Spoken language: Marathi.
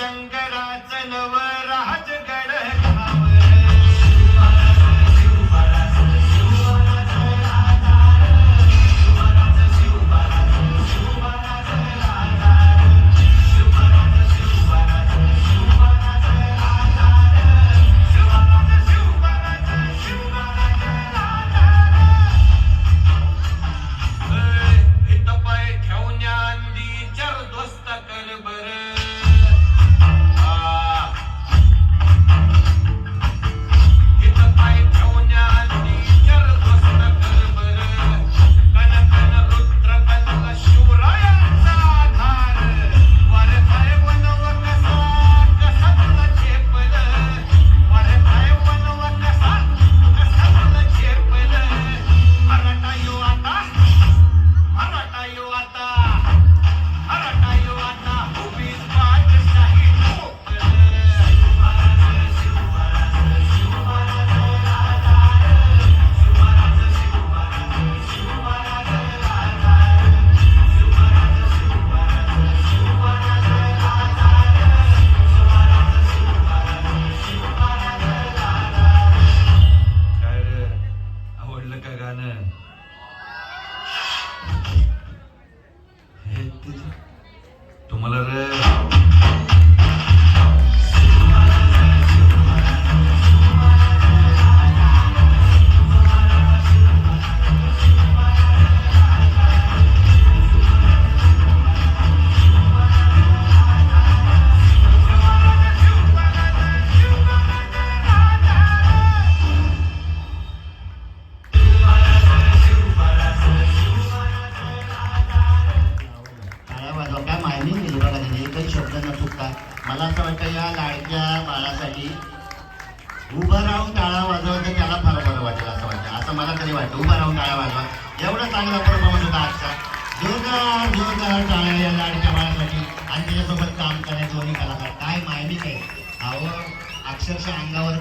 ಭುಜಂಗ मला असं वाटतं या लाडक्या बाळासाठी उभं राहून टाळा वाजवलं तर त्याला फार बरं वाटेल असं वाटतं. असं मला तरी वाटतं. उभं राहून टाळा वाजवा. एवढा चांगला परफॉर्मन्स होता आजचा. जोरदार जोरदार टाळ्या या लाडक्या बाळासाठी आणि त्याच्यासोबत काम करण्याचे दोन्ही कलाकार. काय मायमिक आहे. अहो अक्षरशः अंगावर